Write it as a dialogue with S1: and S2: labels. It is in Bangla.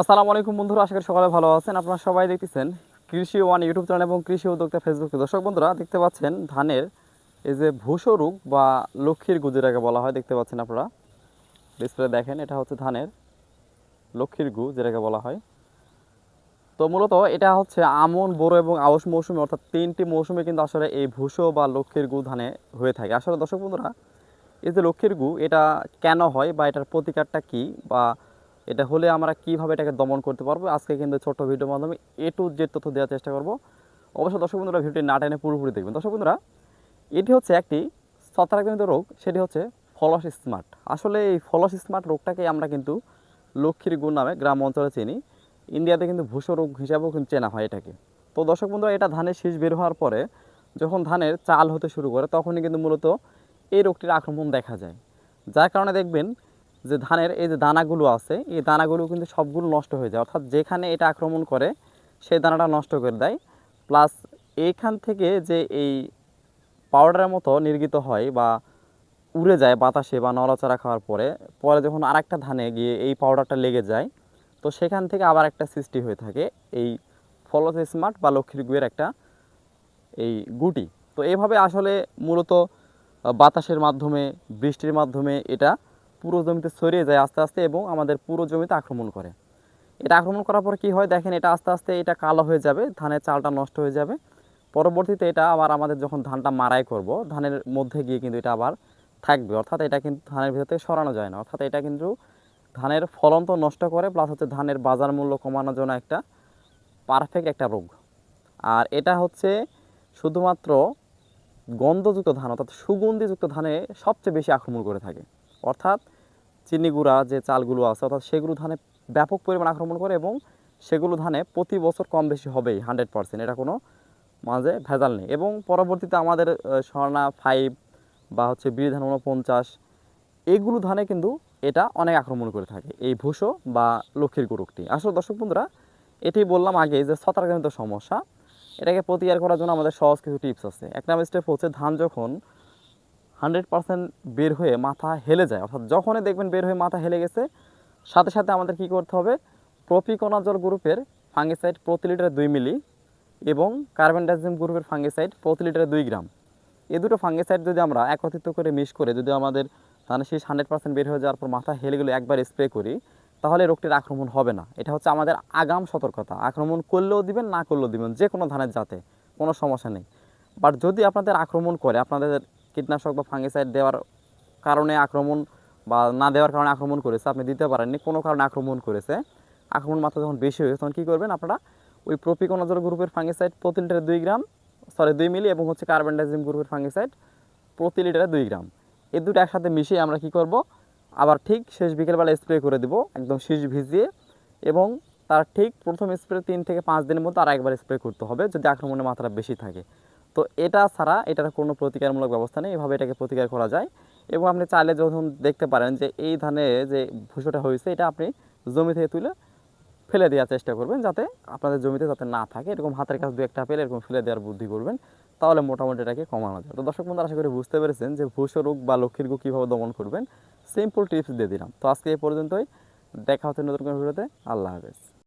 S1: আসসালামু আলাইকুম বন্ধুরা, আশা করি সকালে ভালো আছেন। আপনারা সবাই দেখতেছেন কৃষি ওয়ান ইউটিউব চ্যানেল এবং কৃষি উদ্যোক্তা ফেসবুকে দর্শক বন্ধুরা, দেখতে পাচ্ছেন ধানের এই যে ভূষো রোগ বা লক্ষ্মীর গু যেটাকে বলা হয়, দেখতে পাচ্ছেন আপনারা। ডিসপ্লে দেখেন, এটা হচ্ছে ধানের লক্ষ্মীর গু, যেটাকে বলা হয়। তো মূলত এটা হচ্ছে আমন, বোরো এবং আউশ মৌসুমে, অর্থাৎ তিনটি মৌসুমে কিন্তু আসলে এই ভূষো বা লক্ষ্মীর গু ধানে হয়ে থাকে। আসলে দর্শক বন্ধুরা, এই যে লক্ষ্মীর গু, এটা কেন হয় বা এটার প্রতিকারটা কী বা এটা হলে আমরা কীভাবে এটাকে দমন করতে পারব? আজকে কিন্তু ছোট্ট ভিডিওর মাধ্যমে এ টু জেড তথ্য দেওয়ার চেষ্টা করব। অবশ্যই দর্শক বন্ধুরা ভিডিওটি না টেনে পুরোপুরি দেখবেন। দর্শক বন্ধুরা, এটি হচ্ছে একটি ছত্রাকজনিত রোগ, সেটি হচ্ছে ফলস স্মার্ট। আসলে এই ফলস স্মার্ট রোগটাকে আমরা কিন্তু লক্ষ্মীর গুণ নামে গ্রাম অঞ্চলে চিনি। ইন্ডিয়াতে কিন্তু ভূষো রোগ হিসাবেও কিন্তু চেনা হয় এটাকে। তো দর্শক বন্ধুরা, এটা ধানের শীষ বের হওয়ার পরে যখন ধানের চাল হতে শুরু করে, তখনই কিন্তু মূলত এই রোগটির আক্রমণ দেখা যায়। যার কারণে দেখবেন যে ধানের, এই যে দানাগুলো আছে, এই দানাগুলো কিন্তু সবগুলো নষ্ট হয়ে যায়। অর্থাৎ যেখানে এটা আক্রমণ করে সেই দানাটা নষ্ট করে দেয়। প্লাস এইখান থেকে যে এই পাউডারের মতো নির্গিত হয় বা উড়ে যায় বাতাসে বা নড়াচড়া খাওয়ার পরে পরে যখন আরেকটা ধানে গিয়ে এই পাউডারটা লেগে যায়, তো সেখান থেকে আবার একটা সৃষ্টি হয়ে থাকে এই ফলস স্মার্ট বা লক্ষ্মীর গুয়ের একটা এই গুটি। তো এইভাবে আসলে মূলত বাতাসের মাধ্যমে, বৃষ্টির মাধ্যমে এটা পুরো জমিতে ছড়িয়ে যায় আস্তে আস্তে এবং আমাদের পুরো জমিতে আক্রমণ করে। এটা আক্রমণ করার পর কি হয়? দেখেন এটা আস্তে আস্তে এটা কালো হয়ে যাবে, ধানের চালটা নষ্ট হয়ে যাবে। পরবর্তীতে এটা আবার আমাদের যখন ধানটা মারাই করব, ধানের মধ্যে গিয়ে কিন্তু এটা আবার থাকবে। অর্থাৎ এটা কিন্তু ধানের ভিতর থেকে সরানো যায় না। অর্থাৎ এটা কিন্তু ধানের ফলন তো নষ্ট করে প্লাস হচ্ছে ধানের বাজার মূল্য কমানোর জন্য একটা পারফেক্ট একটা রোগ। আর এটা হচ্ছে শুধুমাত্র গন্ধযুক্ত ধান, অর্থাৎ সুগন্ধিযুক্ত ধানে সবচেয়ে বেশি আক্রমণ করে থাকে। অর্থাৎ চিনি গুঁড়া যে চালগুলো আছে, অর্থাৎ সেগুলো ধানে ব্যাপক পরিমাণ আক্রমণ করে এবং সেগুলো ধানে প্রতি বছর কম বেশি হবেই হান্ড্রেড পারসেন্ট এটা কোনো মাঝে ভেজাল নেই। এবং পরবর্তীতে আমাদের স্বর্ণা ফাইভ বা হচ্ছে বীর ধান উনপঞ্চাশ এইগুলো ধানে কিন্তু এটা অনেক আক্রমণ করে থাকে, এই ভুষো বা লক্ষ্মীর গুরুকটি আসলে দর্শক বন্ধুরা, এটি বললাম আগে যে ছত্রাকজনিত সমস্যা, এটাকে প্রতিকার করার জন্য আমাদের সহজ কিছু টিপস আছে। এক নম্বর স্টেপ হচ্ছে ধান যখন হান্ড্রেড পার্সেন্ট বের হয়ে মাথা হেলে যায়। অর্থাৎ যখনই দেখবেন বের হয়ে মাথা হেলে গেছে, সাথে সাথে আমাদের কি করতে হবে? প্রপিকোনাজল গ্রুপের ফাঙ্গিসাইড প্রতি লিটারে দুই মিলি এবং কার্বেন্ডাজিম গ্রুপের ফাঙ্গিসাইড প্রতি লিটারে দুই গ্রাম। এ দুটো ফাঙ্গিসাইড যদি আমরা একত্রিত করে মিক্স করে যদি আমাদের ধানের শীষ হান্ড্রেড পার্সেন্ট বের হয়ে যাওয়ার পর মাথা হেলে গেলে একবার স্প্রে করি, তাহলে রোগটির আক্রমণ হবে না। এটা হচ্ছে আমাদের আগাম সতর্কতা। আক্রমণ করলেও দিবেন, না করলেও দিবেন, যে কোনো ধানের জাতে, কোনো সমস্যা নেই। বাট যদি আপনাদের আক্রমণ করে, আপনাদের কীটনাশক বা ফাঙ্গিসাইড দেওয়ার কারণে আক্রমণ বা না দেওয়ার কারণে আক্রমণ করেছে, আপনি দিতে পারেননি, কোনো কারণে আক্রমণ করেছে। আক্রমণ মাত্রা যখন বেশি হয়েছে, তখন কী করবেন আপনারা ওই প্রপিকোনাজল গ্রুপের ফাঙ্গিসাইড প্রতি লিটারে দুই গ্রাম সরি দুই মিলি এবং হচ্ছে কার্বেন্ডাজিম গ্রুপের ফাঙ্গিসাইড প্রতি লিটারে দুই গ্রাম। এই দুটো একসাথে মিশিয়ে আমরা কি করব? আবার ঠিক শেষ বিকেলবেলা স্প্রে করে দিব, একদম শীষ ভিজিয়ে এবং তার ঠিক প্রথম স্প্রে তিন থেকে পাঁচ দিনের মধ্যে আর একবার স্প্রে করতে হবে যদি আক্রমণের মাত্রা বেশি থাকে। তো এটা ছাড়া এটার কোনো প্রতিকারমূলক ব্যবস্থা নেই। এভাবে এটাকে প্রতিকার করা যায়। এবং আপনি চাইলে যখন দেখতে পারেন যে এই ধানে যে ভুষোটা হয়েছে, এটা আপনি জমি থেকে তুলে ফেলে দেওয়ার চেষ্টা করবেন যাতে আপনাদের জমিতে যাতে না থাকে। এরকম হাতের কাছে দু একটা পেলে এরকম ফেলে দেওয়ার বুদ্ধি করবেন, তাহলে মোটামুটি এটাকে কমানো যায়। তো দর্শক বন্ধু আশা করি বুঝতে পেরেছেন যে ভূষো রোগ বা লক্ষ্মীর রোগ কীভাবে দমন করবেন। সিম্পল টিপস দিয়ে দিলাম। তো আজকে এই পর্যন্তই। দেখা হচ্ছে নতুন কোনো ভিডিওতে। আল্লাহ হাফেজ।